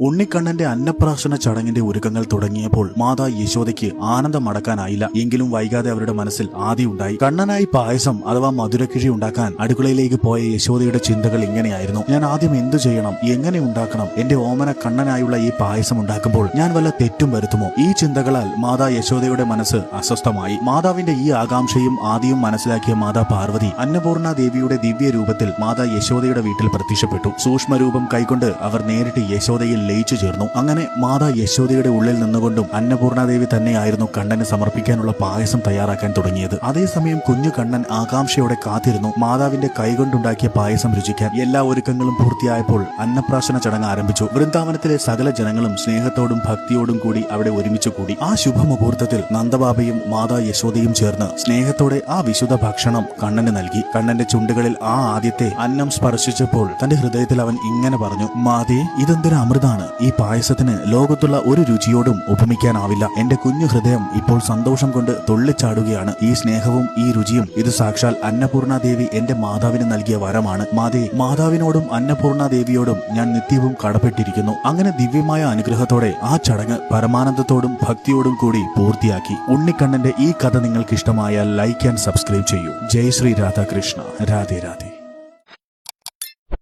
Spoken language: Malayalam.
ഉണ്ണിക്കണ്ണന്റെ അന്നപ്രാശന ചടങ്ങിന്റെ ഒരുക്കങ്ങൾ തുടങ്ങിയപ്പോൾ മാതാ യശോദയ്ക്ക് ആനന്ദം അടക്കാനായില്ല എങ്കിലും വൈകാതെ അവരുടെ മനസ്സിൽ ആദ്യമുണ്ടായി കണ്ണനായി പായസം അഥവാ മധുരക്കിഴി ഉണ്ടാക്കാൻ അടുക്കളയിലേക്ക് പോയ യശോദയുടെ ചിന്തകൾ ഇങ്ങനെയായിരുന്നു. ഞാൻ ആദ്യം എന്തു ചെയ്യണം? എങ്ങനെ ഉണ്ടാക്കണം? എന്റെ ഓമന കണ്ണനായുള്ള ഈ പായസം ഉണ്ടാക്കുമ്പോൾ ഞാൻ വല്ല തെറ്റും വരുത്തുമോ? ഈ ചിന്തകളാൽ മാതാ യശോദയുടെ മനസ്സ് അസ്വസ്ഥമായി. മാതാവിന്റെ ഈ ആകാംക്ഷയും ആദ്യം മനസ്സിലാക്കിയ മാതാ പാർവതി അന്നപൂർണ ദേവിയുടെ ദിവ്യ രൂപത്തിൽ മാതാ യശോദയുടെ വീട്ടിൽ പ്രത്യക്ഷപ്പെട്ടു. സൂക്ഷ്മരൂപം കൈകൊണ്ട് അവർ നേരിട്ട് യശോദയിൽ ലയിച്ചു ചേർന്നു. അങ്ങനെ മാതാ യശോദയുടെ ഉള്ളിൽ നിന്നുകൊണ്ടും അന്നപൂർണാദേവി തന്നെയായിരുന്നു കണ്ണന് സമർപ്പിക്കാനുള്ള പായസം തയ്യാറാക്കാൻ തുടങ്ങിയത്. അതേസമയം കുഞ്ഞു കണ്ണൻ ആകാംക്ഷയോടെ കാത്തിരുന്നു. മാതാവിന്റെ കൈകൊണ്ടുണ്ടാക്കിയ പായസം രുചിക്കാൻ എല്ലാ ഒരുക്കങ്ങളും പൂർത്തിയായപ്പോൾ അന്നപ്രാശന ചടങ്ങ് ആരംഭിച്ചു. വൃന്ദാവനത്തിലെ സകല ജനങ്ങളും സ്നേഹത്തോടും ഭക്തിയോടും കൂടി അവിടെ ഒരുമിച്ച് കൂടി. ആ ശുഭമുഹൂർത്തത്തിൽ നന്ദബാബയും മാതാ യശോദയും ചേർന്ന് സ്നേഹത്തോടെ ആ വിശുദ്ധ ഭക്ഷണം കണ്ണന് നൽകി. കണ്ണന്റെ ചുണ്ടുകളിൽ ആ ആദ്യത്തെ അന്നം സ്പർശിച്ചപ്പോൾ തന്റെ ഹൃദയത്തിൽ അവൻ ഇങ്ങനെ പറഞ്ഞു മാതേ ഇതെന്തൊരു അമൃതാണ് ഈ പായസത്തിന് ലോകത്തുള്ള ഒരു രുചിയോടും ഉപമിക്കാനാവില്ല. എന്റെ കുഞ്ഞു ഹൃദയം ഇപ്പോൾ സന്തോഷം കൊണ്ട് തുള്ളിച്ചാടുകയാണ്. ഈ സ്നേഹവും ഈ രുചിയും ഇത് സാക്ഷാൽ അന്നപൂർണ ദേവി എന്റെ മാതാവിന് നൽകിയ വരമാണ്. മാതേ മാതാവിനോടും അന്നപൂർണ ദേവിയോടും ഞാൻ നിത്യവും കടപ്പെട്ടിരിക്കുന്നു. അങ്ങനെ ദിവ്യമായ അനുഗ്രഹത്തോടെ ആ ചടങ്ങ് പരമാനന്ദത്തോടും ഭക്തിയോടും കൂടി പൂർത്തിയാക്കി. ഉണ്ണിക്കണ്ണന്റെ ഈ കഥ നിങ്ങൾക്ക് ഇഷ്ടമായാൽ ലൈക്ക് ആൻഡ് സബ്സ്ക്രൈബ് ചെയ്യൂ. ജയ് ശ്രീ രാധാകൃഷ്ണ. രാധേ രാധേ.